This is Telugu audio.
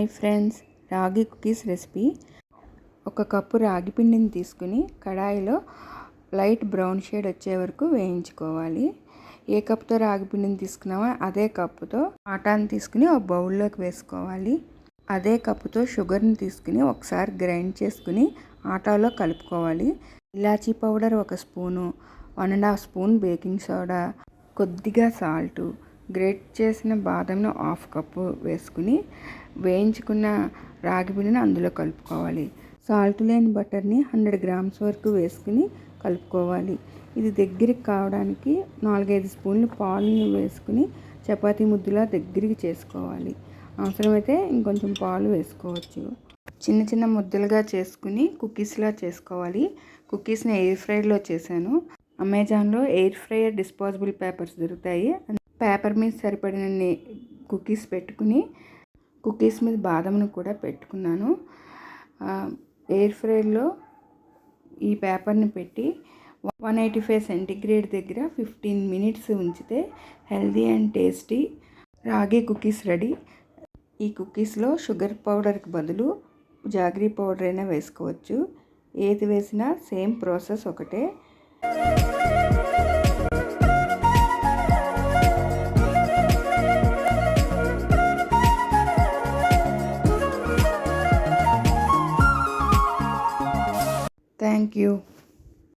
Hi friends ragi cookies recipe. ఒక కప్పు రాగి పిండిని తీసుకుని కడాయిలో లైట్ బ్రౌన్ షేడ్ వచ్చే వరకు వేయించుకోవాలి. ఏ కప్తో రాగి పిండిని తీసుకున్నామో అదే కప్పుతో ఆటాని తీసుకుని ఒక బౌల్లోకి వేసుకోవాలి. అదే కప్పుతో షుగర్ని తీసుకుని ఒకసారి గ్రైండ్ చేసుకుని ఆటాలో కలుపుకోవాలి. ఇలాచీ పౌడర్ ఒక spoon one and half spoon baking soda కొద్దిగా సాల్టు గ్రేట్ చేసిన బాదంను హాఫ్ కప్పు వేసుకుని వేయించుకున్న రాగి పిండిని అందులో కలుపుకోవాలి. సాల్ట్ లేని బటర్ని హండ్రెడ్ గ్రామ్స్ వరకు వేసుకుని కలుపుకోవాలి. ఇది దగ్గరికి కావడానికి నాలుగైదు స్పూన్లు పాలను వేసుకుని చపాతీ ముద్దులా దగ్గరికి చేసుకోవాలి. అవసరమైతే ఇంకొంచెం పాలు వేసుకోవచ్చు. చిన్న చిన్న ముద్దలుగా చేసుకుని కుకీస్లా చేసుకోవాలి. కుకీస్ని ఎయిర్ ఫ్రైలో చేశాను. అమెజాన్లో ఎయిర్ ఫ్రైయర్ డిస్పోజబుల్ పేపర్స్ దొరుకుతాయి. పేపర్ మీద సరిపడినన్ని కుకీస్ పెట్టుకుని కుకీస్ మీద బాదంను కూడా పెట్టుకున్నాను. ఎయిర్ ఫ్రైలో ఈ పేపర్ని పెట్టి వన్ ఎయిటీ ఫైవ్ సెంటిగ్రేడ్ దగ్గర ఫిఫ్టీన్ మినిట్స్ ఉంచితే healthy and tasty ragi cookies ready. ఈ కుకీస్లో షుగర్ పౌడర్కి బదులు జాగ్రీ పౌడర్ అయినా వేసుకోవచ్చు. ఏది వేసినా సేమ్ ప్రాసెస్ ఒకటే. Thank you.